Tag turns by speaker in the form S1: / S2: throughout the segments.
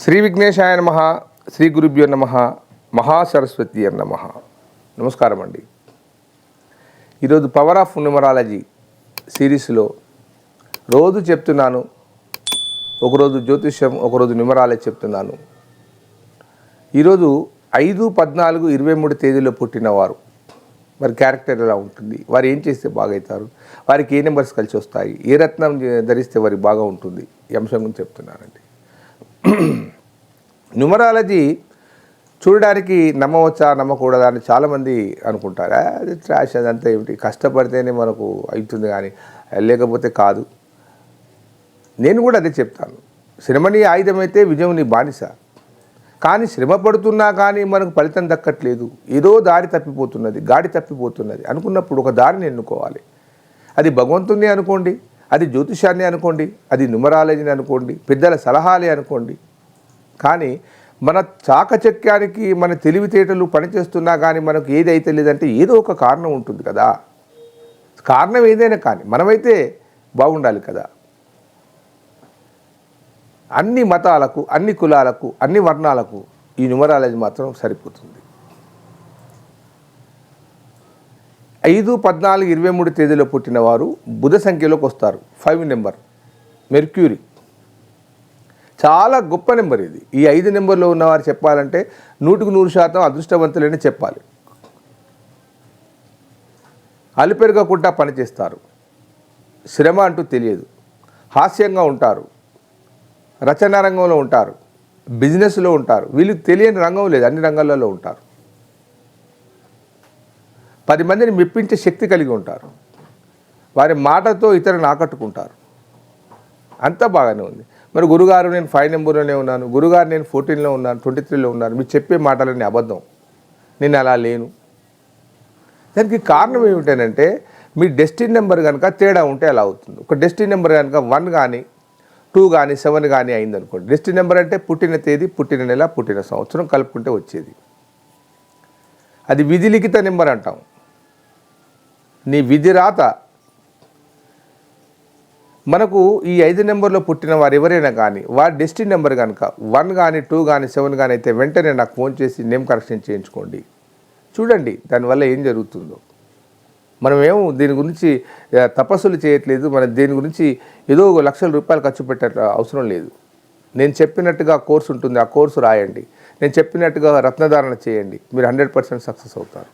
S1: శ్రీ విఘ్నేశాయ నమ శ్రీ గురుభ్యో నమ మహాసరస్వతి అన్న నమ. నమస్కారం అండి. ఈరోజు పవర్ ఆఫ్ న్యూమరాలజీ సిరీస్లో రోజు చెప్తున్నాను ఒకరోజు జ్యోతిష్యం ఒకరోజు న్యూమరాలజీ చెప్తున్నాను. ఈరోజు ఐదు పద్నాలుగు ఇరవై మూడు తేదీలో పుట్టినవారు. వారి క్యారెక్టర్ ఎలా ఉంటుంది? వారు ఏం చేస్తే బాగవుతారు వారికి ఏ నెంబర్స్ కలిసి వస్తాయి? ఏ రత్నం ధరిస్తే వారికి బాగా ఉంటుంది? ఈ అంశం గురించి చెప్తున్నానండి. న్యూమరాలజీ చూడడానికి నమ్మవచ్చా నమ్మకూడదా అని చాలామంది అనుకుంటారు? అది ట్రాష్ అదంతా ఏమిటి? కష్టపడితేనే మనకు అవుతుంది కానీ లేకపోతే కాదు. నేను కూడా అదే చెప్తాను. శ్రమ నీ ఆయుధం అయితే విజయం నీ బానిస. కానీ శ్రమ పడుతున్నా కానీ మనకు ఫలితం దక్కట్లేదు. ఏదో దారి తప్పిపోతున్నది గాడి తప్పిపోతున్నది అనుకున్నప్పుడు ఒక దారిని ఎన్నుకోవాలి. అది భగవంతుని అనుకోండి. అది జ్యోతిషాన్ని అనుకోండి అది న్యూమరాలజీని అనుకోండి పెద్దల సలహాలే అనుకోండి. కానీ మన చాకచక్యానికి మన తెలివితేటలు పనిచేస్తున్నా కానీ మనకు ఏది అయితే లేదంటే ఏదో ఒక కారణం ఉంటుంది కదా. కారణం ఏదైనా కానీ మనమైతే బాగుండాలి కదా. అన్ని మతాలకు అన్ని కులాలకు అన్ని వర్ణాలకు ఈ న్యూమరాలజీ మాత్రం సరిపోతుంది. ఐదు పద్నాలుగు ఇరవై మూడు తేదీలో పుట్టిన వారు బుధ సంఖ్యలోకి వస్తారు. ఫైవ్ నెంబర్ మెర్క్యూరీ చాలా గొప్ప నెంబర్ ఇది. ఈ ఐదు నెంబర్లో ఉన్నవారు చెప్పాలంటే నూటికి నూరు శాతం అదృష్టవంతులని చెప్పాలి. అలిపెరగకుండా పనిచేస్తారు. శ్రమ అంటూ తెలియదు. హాస్యంగా ఉంటారు. రచనా రంగంలో ఉంటారు. బిజినెస్లో ఉంటారు. వీళ్ళకి తెలియని రంగం లేదు. అన్ని రంగాలలో ఉంటారు. పది మందిని మెప్పించే శక్తి కలిగి ఉంటారు. వారి మాటతో ఇతరులను ఆకట్టుకుంటారు. అంతా బాగానే ఉంది. మరి గురుగారు నేను ఫైవ్ నెంబర్లోనే ఉన్నాను. గురుగారు నేను ఫోర్టీన్లో ఉన్నాను. ట్వంటీ త్రీలో ఉన్నాను. మీరు చెప్పే మాటలన్నీ అబద్ధం. నేను అలా లేను. దానికి కారణం ఏమిటంటే మీ డెస్టిన్ నెంబర్ కనుక తేడా ఉంటే అలా అవుతుంది. ఒక డెస్టిన్ నెంబర్ కనుక వన్ కానీ టూ కానీ సెవెన్ కానీ అయిందనుకోండి. డెస్టిన్ నెంబర్ అంటే పుట్టిన తేదీ పుట్టిన నెల పుట్టిన సంవత్సరం కలుపుకుంటే వచ్చేది. అది విధి లిఖిత నెంబర్ అంటాం. నీ విధి రాత. మనకు ఈ ఐదు నెంబర్లో పుట్టిన వారు ఎవరైనా కానీ వారి డెస్టిన్ నెంబర్ కనుక వన్ కానీ టూ కానీ సెవెన్ కానీ అయితే వెంటనే నాకు ఫోన్ చేసి నేమ్ కరెక్షన్ చేయించుకోండి. చూడండి దానివల్ల ఏం జరుగుతుందో. మనం దీని గురించి తపస్సులు చేయట్లేదు. మనం దీని గురించి ఏదో ఒక లక్షల రూపాయలు ఖర్చు పెట్టే అవసరం లేదు. నేను చెప్పినట్టుగా కోర్సు ఉంటుంది ఆ కోర్సు రాయండి. నేను చెప్పినట్టుగా రత్నధారణ చేయండి. మీరు హండ్రెడ్ పర్సెంట్ సక్సెస్ అవుతారు.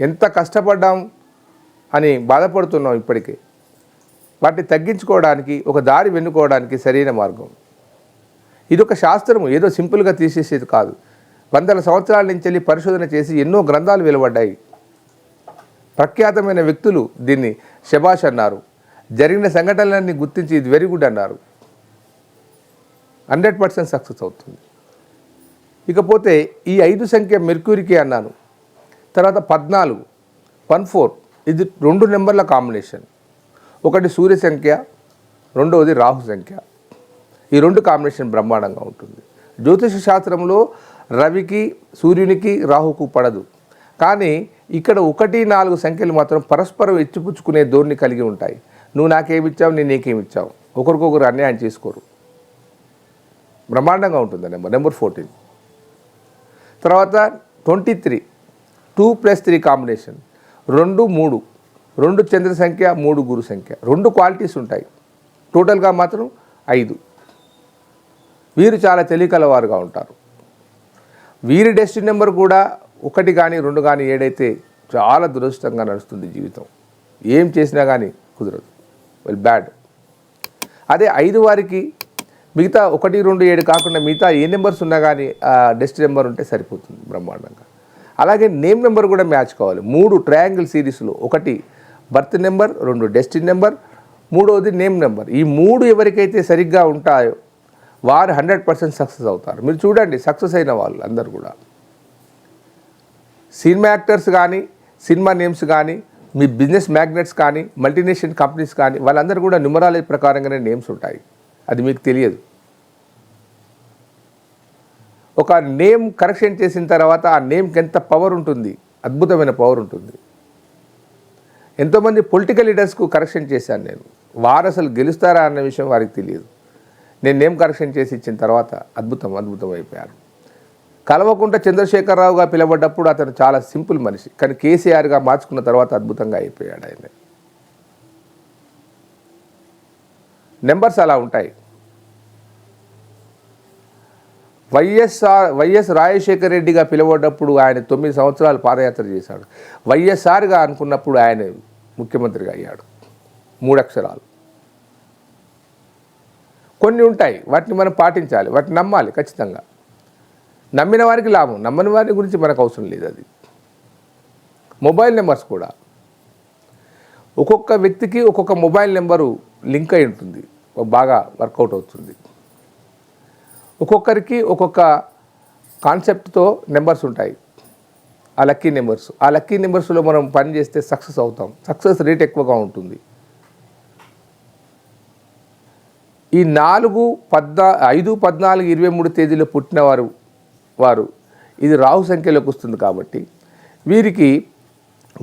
S1: ఎంత కష్టపడ్డాం అని బాధపడుతున్నాం ఇప్పటికే. వాటిని తగ్గించుకోవడానికి ఒక దారి వెన్నుకోవడానికి సరైన మార్గం. ఇది ఒక శాస్త్రము ఏదో సింపుల్గా తీసేసేది కాదు. వందల సంవత్సరాల నుంచి వెళ్ళి పరిశోధన చేసి ఎన్నో గ్రంథాలు వెలువడ్డాయి. ప్రఖ్యాతమైన వ్యక్తులు దీన్ని శబాష్ అన్నారు. జరిగిన సంఘటనలన్నీ గుర్తించి ఇది వెరీ గుడ్ అన్నారు. హండ్రెడ్ పర్సెంట్ సక్సెస్ అవుతుంది. ఇకపోతే ఈ ఐదు సంఖ్య మెర్క్యూరీకి అన్నాను. తర్వాత పద్నాలుగు వన్ ఫోర్ ఇది రెండు నెంబర్ల కాంబినేషన్. ఒకటి సూర్య సంఖ్య రెండవది రాహు సంఖ్య. ఈ రెండు కాంబినేషన్ బ్రహ్మాండంగా ఉంటుంది. జ్యోతిష శాస్త్రంలో రవికి సూర్యునికి రాహుకు పడదు. కానీ ఇక్కడ ఒకటి నాలుగు సంఖ్యలు మాత్రం పరస్పరం ఇచ్చిపుచ్చుకునే ధోరణి కలిగి ఉంటాయి. నువ్వు నాకేమిచ్చావు నేను నీకేమిచ్చావు ఒకరికొకరు అన్యాయం చేసుకోరు. బ్రహ్మాండంగా ఉంటుంది నెంబర్? Number fourteen. తర్వాత twenty three. Two plus three combination. రెండు మూడు. రెండు చంద్ర సంఖ్య మూడు గురు సంఖ్య. రెండు క్వాలిటీస్ ఉంటాయి. టోటల్గా మాత్రం ఐదు. వీరు చాలా తెలియకలవారుగా ఉంటారు. వీరి డెస్టిన్ నెంబర్ కూడా ఒకటి కానీ రెండు కానీ ఏడైతే చాలా దురదృష్టంగా నడుస్తుంది జీవితం. ఏం చేసినా కానీ కుదరదు. Well bad. అదే ఐదు వారికి మిగతా ఒకటి రెండు ఏడు కాకుండా మిగతా ఏ నెంబర్స్ ఉన్నా కానీ డెస్ట్ నెంబర్ ఉంటే సరిపోతుంది బ్రహ్మాండంగా. అలాగే నేమ్ నెంబర్ కూడా మ్యాచ్ కావాలి. మూడు ట్రయాంగిల్ సిరీస్లో. ఒకటి బర్త్ నెంబర్ రెండు డెస్టిన్ నెంబర్ మూడవది నేమ్ నెంబర్. ఈ మూడు ఎవరికైతే సరిగ్గా ఉంటాయో వారు హండ్రెడ్ పర్సెంట్ సక్సెస్ అవుతారు. మీరు చూడండి సక్సెస్ అయిన వాళ్ళు అందరు కూడా. సినిమా యాక్టర్స్ కానీ సినిమా నేమ్స్ కానీ మీ బిజినెస్ మ్యాగ్నెట్స్ కానీ మల్టీనేషనల్ కంపెనీస్ కానీ వాళ్ళందరూ కూడా న్యూమరాలజీ ప్రకారంగానే నేమ్స్ ఉంటాయి. అది మీకు తెలియదు. ఒక నేమ్ కరెక్షన్ చేసిన తర్వాత ఆ నేమ్కి ఎంత పవర్ ఉంటుంది? అద్భుతమైన పవర్ ఉంటుంది. ఎంతోమంది పొలిటికల్ లీడర్స్కు కరెక్షన్ చేశాను నేను. వారు అసలు గెలుస్తారా అన్న విషయం వారికి తెలియదు. నేను నేమ్ కరెక్షన్ చేసి ఇచ్చిన తర్వాత అద్భుతం అద్భుతం అయిపోయారు. కలవకుండా చంద్రశేఖరరావుగా పిలవడ్డప్పుడు అతను చాలా సింపుల్ మనిషి. కానీ కేసీఆర్గా మార్చుకున్న తర్వాత అద్భుతంగా అయిపోయాడు ఆయన. నెంబర్స్ అలా ఉంటాయి. Y S R Y S Rajasekhara రెడ్డిగా పిలవడప్పుడు ఆయన తొమ్మిది సంవత్సరాలు పాదయాత్ర చేశాడు. వైఎస్ఆర్గా అనుకున్నప్పుడు ఆయన ముఖ్యమంత్రిగా అయ్యాడు. మూడు అక్షరాలు కొన్ని ఉంటాయి వాటిని మనం పాటించాలి వాటిని నమ్మాలి ఖచ్చితంగా. నమ్మిన వారికి లాభం నమ్మని వారి గురించి మనకు అవసరం లేదు అది. మొబైల్ నెంబర్స్ కూడా. ఒక్కొక్క వ్యక్తికి ఒక్కొక్క మొబైల్ నెంబరు లింక్ అయి ఉంటుంది బాగా వర్కౌట్ అవుతుంది. ఒక్కొక్కరికి ఒక్కొక్క కాన్సెప్ట్తో నెంబర్స్ ఉంటాయి. ఆ లక్కీ నెంబర్స్. ఆ లక్కీ నెంబర్స్లో మనం పని చేస్తే సక్సెస్ అవుతాం. సక్సెస్ రేట్ ఎక్కువగా ఉంటుంది. ఈ నాలుగు పద్నా ఐదు పద్నాలుగు ఇరవై మూడు తేదీలో పుట్టినవారు వారు ఇది రాహు సంఖ్యలోకి వస్తుంది కాబట్టి వీరికి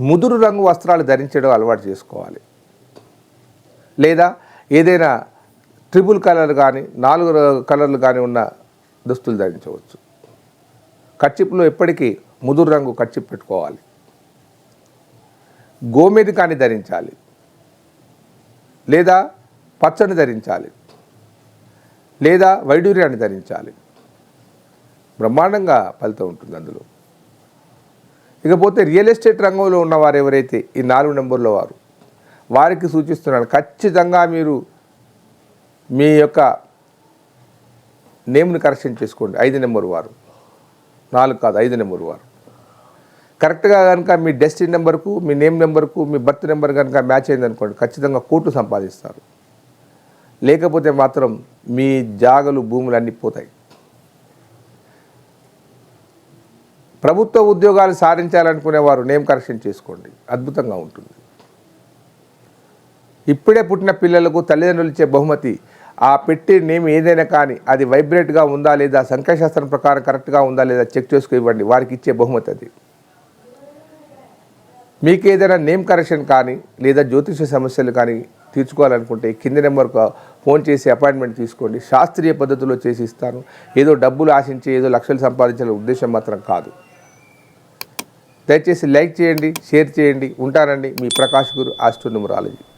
S1: ముదురు రంగు వస్త్రాలు ధరించడం అలవాటు చేసుకోవాలి. లేదా ఏదైనా ట్రిపుల్ కలర్ కానీ నాలుగు కలర్లు కానీ ఉన్న దుస్తులు ధరించవచ్చు. కచ్చిప్లో ఎప్పటికీ ముదురు రంగు కచ్చిప్ పెట్టుకోవాలి. గోమేది కానీ ధరించాలి. లేదా పచ్చని ధరించాలి. లేదా వైడూర్యాన్ని ధరించాలి. బ్రహ్మాండంగా ఫలితం ఉంటుంది అందులో. ఇకపోతే రియల్ ఎస్టేట్ రంగంలో ఉన్నవారు ఎవరైతే ఈ నాలుగు నెంబర్ల వారు వారికి సూచిస్తున్నాను ఖచ్చితంగా మీరు మీ యొక్క నేమ్ని కరెక్షన్ చేసుకోండి. ఐదు నెంబర్ వారు. నాలుగు కాదు ఐదు నెంబర్ వారు. కరెక్ట్గా కనుక మీ డెస్టినీ నెంబర్కు మీ నేమ్ నెంబర్కు మీ బర్త్ నెంబర్ కనుక మ్యాచ్ అయింది అనుకోండి ఖచ్చితంగా కోట్లు సంపాదిస్తారు. లేకపోతే మాత్రం మీ జాగలు భూములు అన్నీ పోతాయి. ప్రభుత్వ ఉద్యోగాలు సాధించాలనుకునే వారు నేమ్ కరెక్షన్ చేసుకోండి. అద్భుతంగా ఉంటుంది. ఇప్పుడే పుట్టిన పిల్లలకు తల్లిదండ్రులు ఇచ్చే బహుమతి ఆ పెట్టే నేమ్ ఏదైనా కానీ అది వైబ్రేట్గా ఉందా లేదా సంఖ్యాశాస్త్రం ప్రకారం కరెక్ట్గా ఉందా లేదా చెక్ చేసుకు ఇవ్వండి. వారికి ఇచ్చే బహుమతి అది. మీకు ఏదైనా నేమ్ కరెక్షన్ కానీ లేదా జ్యోతిష సమస్యలు కానీ తీర్చుకోవాలనుకుంటే కింది నెంబర్కు ఫోన్ చేసి అపాయింట్మెంట్ తీసుకోండి. శాస్త్రీయ పద్ధతిలో చేసి ఇస్తాను. ఏదో డబ్బులు ఆశించి ఏదో లక్షలు సంపాదించాలనే ఉద్దేశం మాత్రం కాదు. దయచేసి లైక్ చేయండి షేర్ చేయండి ఉంటానండి మీ ప్రకాష్ గురు ఆస్ట్రోనుమరాలజీ